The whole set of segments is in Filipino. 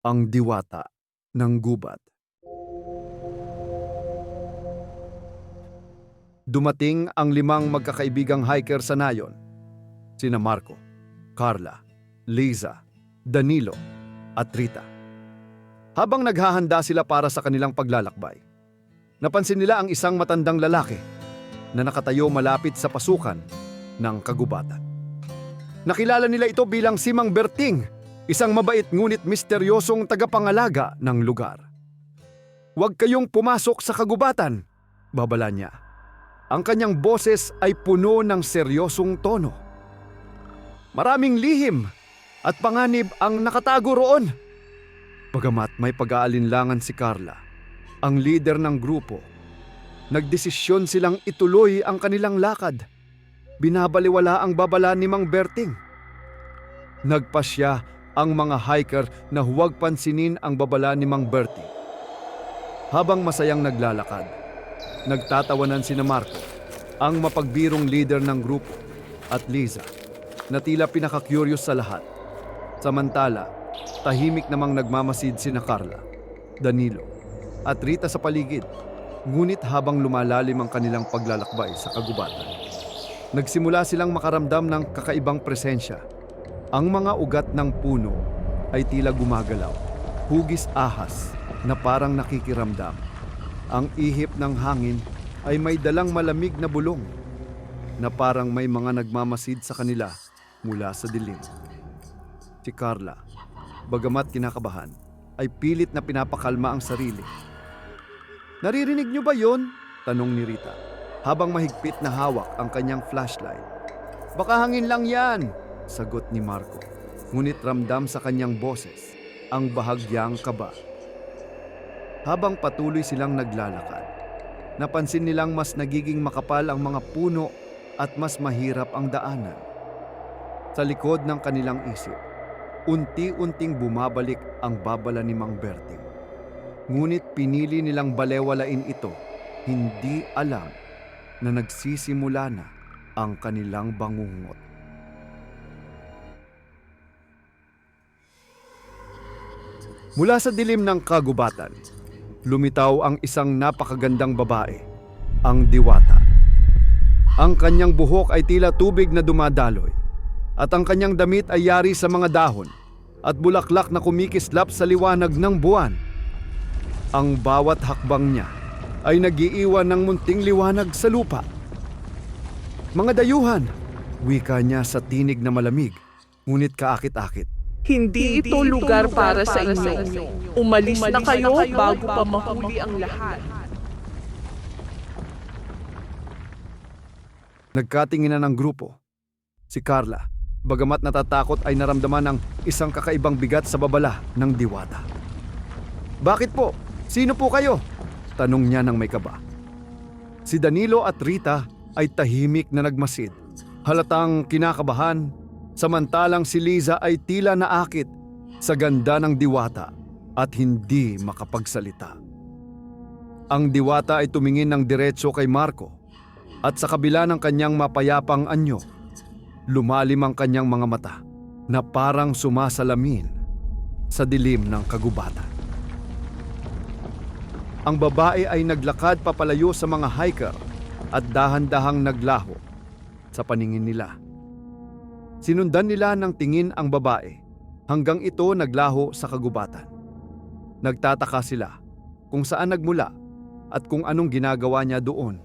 ang diwata ng gubat. Dumating ang limang magkakaibigang hiker sa nayon. Sina Marco, Carla, Liza, Danilo, at Rita. Habang naghahanda sila para sa kanilang paglalakbay, napansin nila ang isang matandang lalaki na nakatayo malapit sa pasukan ng kagubatan. Nakilala nila ito bilang si Mang Berting, isang mabait ngunit misteryosong tagapangalaga ng lugar. Huwag kayong pumasok sa kagubatan, babala niya. Ang kanyang boses ay puno ng seryosong tono. Maraming lihim at panganib ang nakatago roon. Bagamat may pag-aalinlangan si Carla, ang leader ng grupo, nagdesisyon silang ituloy ang kanilang lakad. Binabaliwala ang babala ni Mang Berting. Nagpasya ang mga hiker na huwag pansinin ang babala ni Mang Berting. Habang masayang naglalakad, nagtatawanan si Marco, ang mapagbirong leader ng grupo, at Liza, na tila pinaka-curious sa lahat. Samantala, tahimik namang nagmamasid si Carla, Danilo, at Rita sa paligid. Ngunit habang lumalalim ang kanilang paglalakbay sa kagubatan, nagsimula silang makaramdam ng kakaibang presensya. Ang mga ugat ng puno ay tila gumagalaw, hugis ahas na parang nakikiramdam. Ang ihip ng hangin ay may dalang malamig na bulong na parang may mga nagmamasid sa kanila mula sa dilim. Si Carla, bagamat kinakabahan, ay pilit na pinapakalma ang sarili. Naririnig niyo ba yon? Tanong ni Rita, habang mahigpit na hawak ang kanyang flashlight. Baka hangin lang yan, sagot ni Marco. Ngunit ramdam sa kanyang boses ang bahagyang kaba. Habang patuloy silang naglalakad, napansin nilang mas nagiging makapal ang mga puno at mas mahirap ang daanan. Sa likod ng kanilang isip, unti-unting bumabalik ang babala ni Mang Berting. Ngunit pinili nilang balewalain ito, hindi alam na nagsisimula na ang kanilang bangungot. Mula sa dilim ng kagubatan, lumitaw ang isang napakagandang babae, ang diwata. Ang kanyang buhok ay tila tubig na dumadaloy, at ang kanyang damit ay yari sa mga dahon at bulaklak na kumikislap sa liwanag ng buwan. Ang bawat hakbang niya ay nagiiwan ng munting liwanag sa lupa. Mga dayuhan, wika niya sa tinig na malamig, ngunit kaakit-akit. Hindi ito lugar para sa inyo. Umalis na kayo bago pa mahuli ang lahat. Nagkatinginan ng grupo. Si Carla, bagamat natatakot ay naramdaman ng isang kakaibang bigat sa babala ng diwata. Bakit po? Sino po kayo? Tanong niya ng may kaba. Si Danilo at Rita ay tahimik na nagmasid. Halatang kinakabahan, samantalang si Liza ay tila naakit sa ganda ng diwata at hindi makapagsalita. Ang diwata ay tumingin ng diretso kay Marco at sa kabila ng kanyang mapayapang anyo, lumalim ang kanyang mga mata na parang sumasalamin sa dilim ng kagubatan. Ang babae ay naglakad papalayo sa mga hiker at dahan-dahang naglaho sa paningin nila. Sinundan nila ng tingin ang babae hanggang ito naglaho sa kagubatan. Nagtataka sila kung saan nagmula at kung anong ginagawa niya doon.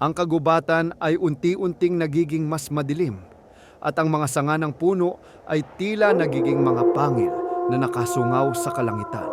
Ang kagubatan ay unti-unting nagiging mas madilim at ang mga sanga ng puno ay tila nagiging mga pangil na nakasungaw sa kalangitan.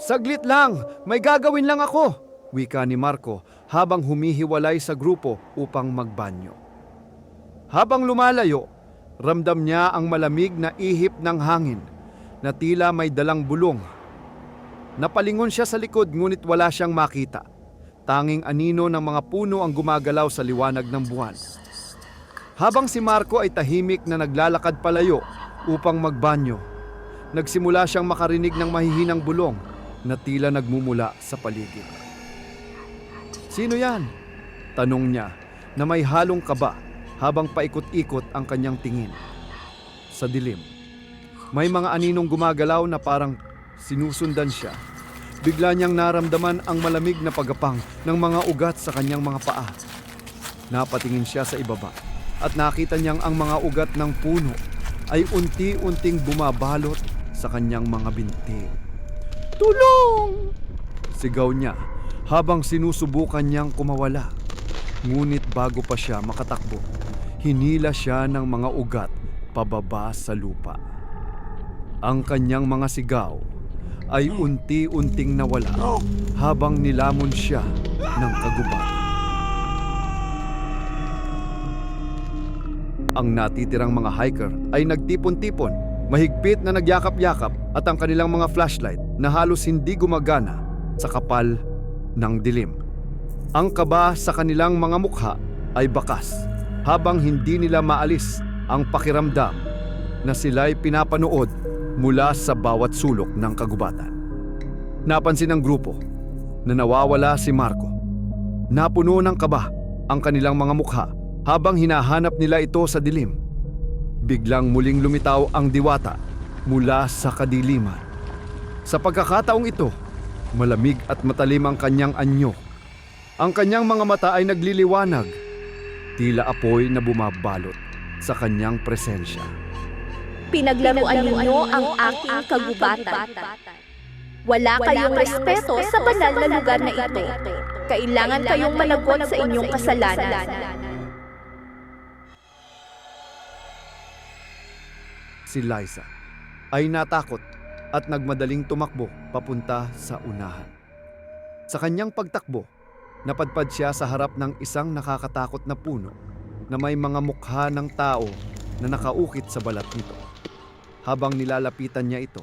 Saglit lang, may gagawin lang ako, wika ni Marco habang humihiwalay sa grupo upang magbanyo. Habang lumalayo, ramdam niya ang malamig na ihip ng hangin na tila may dalang bulong. Napalingon siya sa likod ngunit wala siyang makita. Tanging anino ng mga puno ang gumagalaw sa liwanag ng buwan. Habang si Marco ay tahimik na naglalakad palayo upang magbanyo, nagsimula siyang makarinig ng mahihinang bulong na tila nagmumula sa paligid. Sino yan? Tanong niya na may halong kaba habang paikot-ikot ang kanyang tingin. Sa dilim, May mga aninong gumagalaw na parang sinusundan siya. Bigla niyang naramdaman ang malamig na pagapang ng mga ugat sa kanyang mga paa. Napatingin siya sa ibaba at nakita niyang ang mga ugat ng puno ay unti-unting bumabalot sa kanyang mga binti. Tulong! Sigaw niya habang sinusubukan niyang kumawala. Ngunit bago pa siya makatakbo, hinila siya ng mga ugat pababa sa lupa. Ang kanyang mga sigaw ay unti-unting nawala habang nilamon siya ng kagubatan. Ang natitirang mga hiker ay nagtipon-tipon, mahigpit na nagyakap-yakap at ang kanilang mga flashlight na halos hindi gumagana sa kapal ng dilim. Ang kaba sa kanilang mga mukha ay bakas habang hindi nila maalis ang pakiramdam na sila'y pinapanood mula sa bawat sulok ng kagubatan. Napansin ng grupo na nawawala si Marco. Napuno ng kaba ang kanilang mga mukha habang hinahanap nila ito sa dilim. Biglang muling lumitaw ang diwata mula sa kadiliman. Sa pagkakataong ito, malamig at matalim ang kanyang anyo. Ang kanyang mga mata ay nagliliwanag, tila apoy na bumabalot sa kanyang presensya. Pinaglaruan ninyo ang aking kagubatan. Wala kayong respeto sa banal na lugar na ito. Kailangan kayong managot sa inyong kasalanan. Si Liza ay natakot at nagmadaling tumakbo papunta sa unahan. Sa kanyang pagtakbo, napadpad siya sa harap ng isang nakakatakot na puno na may mga mukha ng tao na nakaukit sa balat nito. Habang nilalapitan niya ito,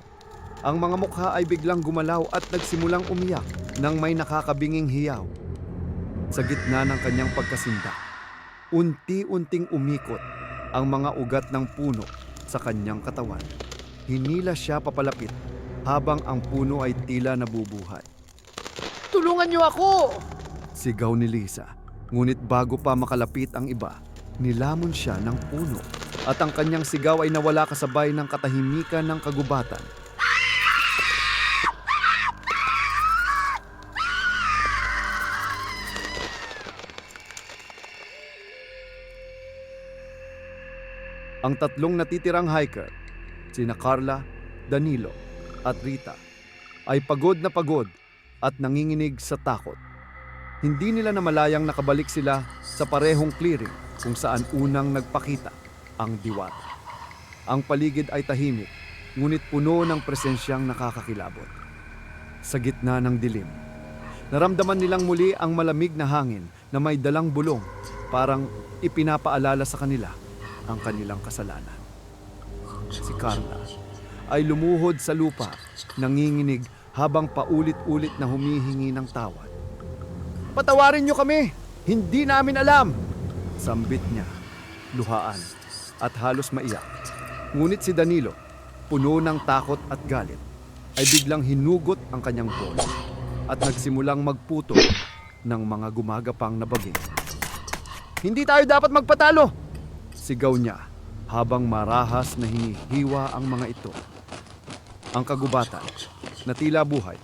ang mga mukha ay biglang gumalaw at nagsimulang umiyak ng may nakakabinging hiyaw. Sa gitna ng kanyang pagkasindak, unti-unting umikot ang mga ugat ng puno sa kanyang katawan. Hinila siya papalapit habang ang puno ay tila nabubuhay. Tulungan niyo ako! Sigaw ni Lisa. Ngunit bago pa makalapit ang iba, nilamon siya ng puno. At ang kanyang sigaw ay nawala kasabay ng katahimikan ng kagubatan. Ang tatlong natitirang hiker, sina Carla, Danilo at Rita, ay pagod na pagod at nanginginig sa takot. Hindi nila namalayang nakabalik sila sa parehong clearing kung saan unang nagpakita ang diwata. Ang paligid ay tahimik, ngunit puno ng presensyang nakakakilabot. Sa gitna ng dilim, naramdaman nilang muli ang malamig na hangin na may dalang bulong, parang ipinapaalala sa kanila ang kanilang kasalanan. Si Carla ay lumuhod sa lupa, nanginginig habang paulit-ulit na humihingi ng tawad. Patawarin niyo kami! Hindi namin alam! Sambit niya, luhaan, at halos maiyak. Ngunit si Danilo, puno ng takot at galit, ay biglang hinugot ang kanyang bola at nagsimulang magputo ng mga gumagapang na baging. Hindi tayo dapat magpatalo! Sigaw niya habang marahas na hinihiwa ang mga ito. Ang kagubatan, na tila buhay,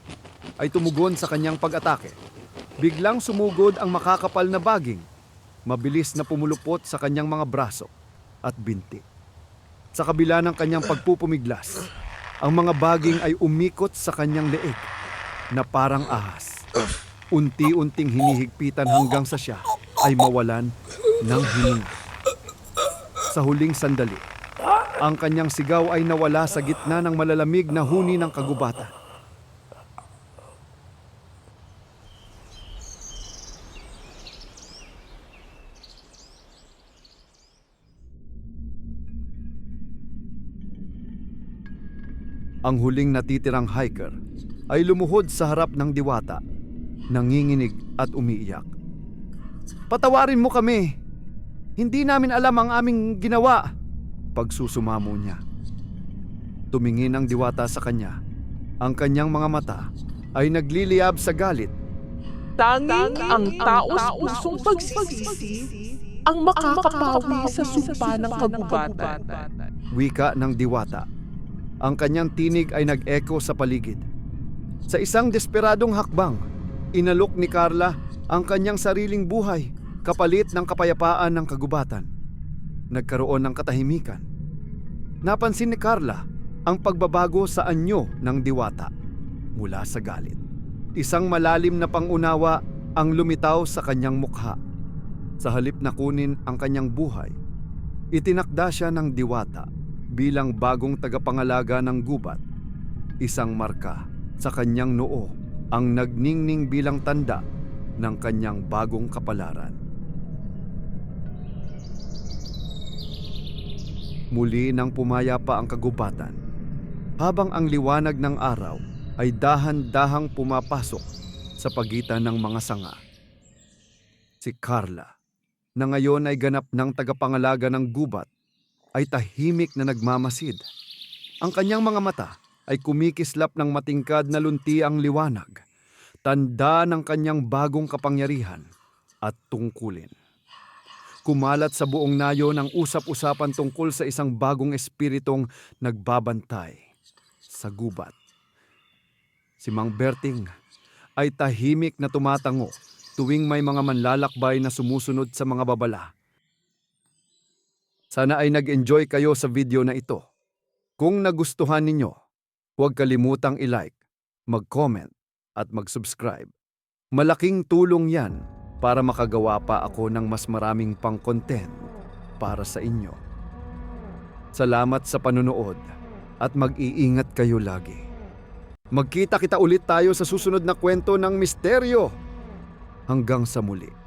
ay tumugon sa kanyang pag-atake. Biglang sumugod ang makakapal na baging. Mabilis na pumulupot sa kanyang mga braso at binti. Sa kabila ng kanyang pagpupumiglas, ang mga baging ay umikot sa kanyang leeg na parang ahas. Unti-unting hinihigpitan hanggang sa siya ay mawalan ng hininga. Sa huling sandali, ang kanyang sigaw ay nawala sa gitna ng malalamig na huni ng kagubatan. Ang huling natitirang hiker ay lumuhod sa harap ng diwata, nanginginig at umiiyak. Patawarin mo kami! Hindi namin alam ang aming ginawa! Pagsusumamo niya. Tumingin ang diwata sa kanya. Ang kanyang mga mata ay nagliliyab sa galit. Tanging ang taos pusong pagsisisi ang makakapawi sa sumpa ng kagubatan. Wika ng diwata. Ang kanyang tinig ay nag-echo sa paligid. Sa isang desperadong hakbang, inalok ni Carla ang kanyang sariling buhay kapalit ng kapayapaan ng kagubatan. Nagkaroon ng katahimikan. Napansin ni Carla ang pagbabago sa anyo ng diwata mula sa galit. Isang malalim na pangunawa ang lumitaw sa kanyang mukha. Sa halip na kunin ang kanyang buhay, itinakda siya ng diwata bilang bagong tagapangalaga ng gubat. Isang marka sa kanyang noo ang nagningning bilang tanda ng kanyang bagong kapalaran. Muli nang pumaya pa ang kagubatan, habang ang liwanag ng araw ay dahan-dahang pumapasok sa pagitan ng mga sanga. Si Carla, na ngayon ay ganap ng tagapangalaga ng gubat, ay tahimik na nagmamasid. Ang kanyang mga mata ay kumikislap ng matingkad na lunti ang liwanag, tanda ng kanyang bagong kapangyarihan at tungkulin. Kumalat sa buong nayo ng usap-usapan tungkol sa isang bagong espiritong nagbabantay sa gubat. Si Mang Berting ay tahimik na tumatango tuwing may mga manlalakbay na sumusunod sa mga babala. Sana ay nag-enjoy kayo sa video na ito. Kung nagustuhan ninyo, huwag kalimutang i-like, mag-comment at mag-subscribe. Malaking tulong yan para makagawa pa ako ng mas maraming pang content para sa inyo. Salamat sa panunood at mag-iingat kayo lagi. Magkita kita ulit tayo sa susunod na kwento ng misteryo. Hanggang sa muli.